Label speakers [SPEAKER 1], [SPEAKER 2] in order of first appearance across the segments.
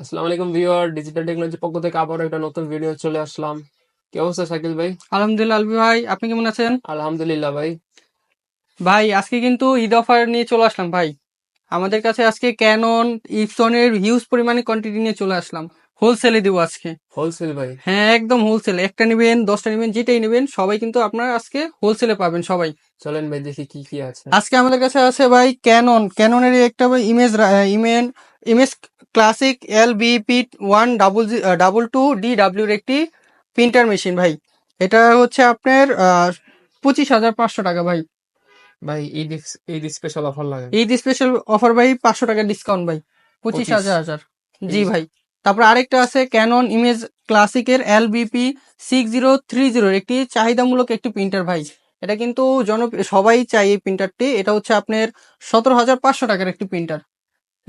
[SPEAKER 1] আসসালামু আলাইকুম viewer digital টেকনোলজির পক্ষ থেকে আবার একটা নতুন ভিডিও চলে আসলাম। কি অবস্থা শাকিল ভাই?
[SPEAKER 2] আলহামদুলিল্লাহ আলবি ভাই আপনি কেমন আছেন?
[SPEAKER 1] আলহামদুলিল্লাহ ভাই।
[SPEAKER 2] ভাই আজকে কিন্তু ঈদ অফার নিয়ে চলে আসলাম ভাই। আমাদের কাছে আজকে ক্যানন ইপসনের হিউজ পরিমাণে কোয়ান্টিটি নিয়ে চলে আসলাম। হোলসেলে দিব আজকে।
[SPEAKER 1] হোলসেল ভাই।
[SPEAKER 2] হ্যাঁ একদম হোলসেল একটা নেবেন দশটা নেবেন যেটাই নেবেন সবাই কিন্তু আপনারা আজকে হোলসেলে পাবেন সবাই।
[SPEAKER 1] চলেন ভাই দেখি কি কি আছে।
[SPEAKER 2] আজকে আমাদের কাছে আছে ভাই ক্যানন ক্যাননের একটা ভাই image Yemen image classic L BP one double double two D ডাব্লিউর একটি প্রিন্টার মেশিন ভাই। এটা হচ্ছে আপনার পঁচিশ হাজার পাঁচশো টাকা ভাই।
[SPEAKER 1] ভাই ঈদ ঈদ স্পেশাল অফার লাগে।
[SPEAKER 2] ঈদ স্পেশাল অফার ভাই পাঁচশো টাকা ডিসকাউন্ট ভাই পঁচিশ। হাজার হাজার। জি ভাই। তারপর আরেকটা আছে Canon image ক্লাসিকের L BP six zero three জিরোর একটি চাহিদামূলক একটি প্রিন্টার ভাই। এটা কিন্তু জন সবাই চাই এই প্রিন্টারটি এটা হচ্ছে আপনার সতেরো হাজার পাঁচশো টাকার একটি প্রিন্টার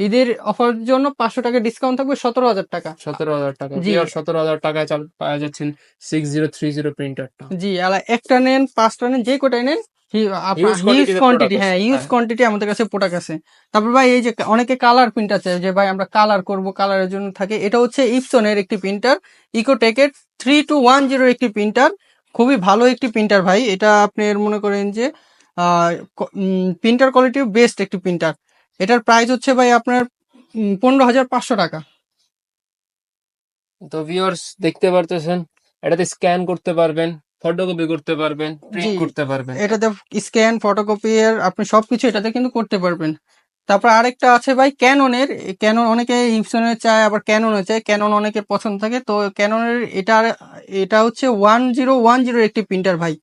[SPEAKER 2] ঈদের অফার জন্য পাঁচশো টাকা ডিসকাউন্ট থাকবে সতেরো হাজার টাকা।
[SPEAKER 1] সতেরো হাজার টাকা।
[SPEAKER 2] জি।
[SPEAKER 1] সতেরো হাজার টাকায় চাল পাওয়া যাচ্ছেন সিক্স জিরো থ্রি জিরো প্রিন্টারটা
[SPEAKER 2] জি আর একটা নেন পাঁচটা নেন যে কোটাই নেন হিউজ কোয়ান্টিটি হ্যাঁ
[SPEAKER 1] আছে,
[SPEAKER 2] হিউজ
[SPEAKER 1] হ্যাঁ।
[SPEAKER 2] কোয়ান্টিটি আমাদের কাছে প্রোডাক্ট আছে। তারপর ভাই এই যে অনেকে কালার প্রিন্টার চাই যে ভাই আমরা কালার করব কালারের জন্য থাকে। এটা হচ্ছে ইপসনের একটি প্রিন্টার ইকোটেকের থ্রি টু ওয়ান জিরো একটি প্রিন্টার খুবই ভালো একটি প্রিন্টার ভাই। এটা আপনার মনে করেন যে প্রিন্টার কোয়ালিটি বেস্ট একটি প্রিন্টার এটার প্রাইস হচ্ছে ভাই আপনার পনেরো হাজার পাঁচশো টাকা।
[SPEAKER 1] তো ভিউয়ার্স দেখতে পারতেছেন এটাতে স্ক্যান করতে পারবেন ফটোকপি করতে পারবেন প্রিন্ট করতে পারবেন।
[SPEAKER 2] এটাতে স্ক্যান ফটোকপি এর আপনি সবকিছু এটাতে কিন্তু করতে পারবেন। তারপর আরেকটা আছে ভাই ক্যাননের ক্যানন অনেকে ইপসনের চায় আবার ক্যাননের চায়। ক্যানন অনেকের পছন্দ থাকে। তো ক্যাননের এটা এটা হচ্ছে ওয়ান জিরো ওয়ান জিরোর একটি প্রিন্টার ভাই।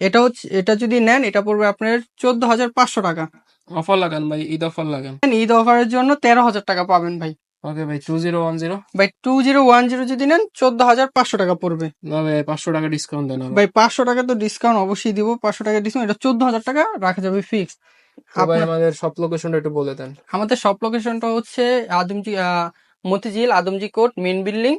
[SPEAKER 2] এটা হচ্ছে এটা যদি নেন এটা পড়বে আপনার চোদ্দ হাজার পাঁচশো টাকা।
[SPEAKER 1] অফার লাগান ভাই ঈদ অফার লাগান।
[SPEAKER 2] ঈদ অফারের জন্য তেরো হাজার টাকা পাবেন ভাই।
[SPEAKER 1] ওকে ভাই টু জিরো ওয়ান জিরো
[SPEAKER 2] ভাই টু জিরো ওয়ান জিরো যদি নেন চোদ্দ হাজার পাঁচশো টাকা পড়বে।
[SPEAKER 1] না ভাই পাঁচশো টাকা ডিসকাউন্ট দেন
[SPEAKER 2] ভাই পাঁচশো টাকা তো ডিসকাউন্ট অবশ্যই দিব পাঁচশো টাকা ডিসকাউন্ট এটা চোদ্দ হাজার টাকা রাখা যাবে ফিক্স
[SPEAKER 1] ভাই আমাদের সব লোকেশনটা একটু বলে দেন।
[SPEAKER 2] আমাদের শপ লোকেশনটা হচ্ছে Adamjee Motijheel Adamjee court main building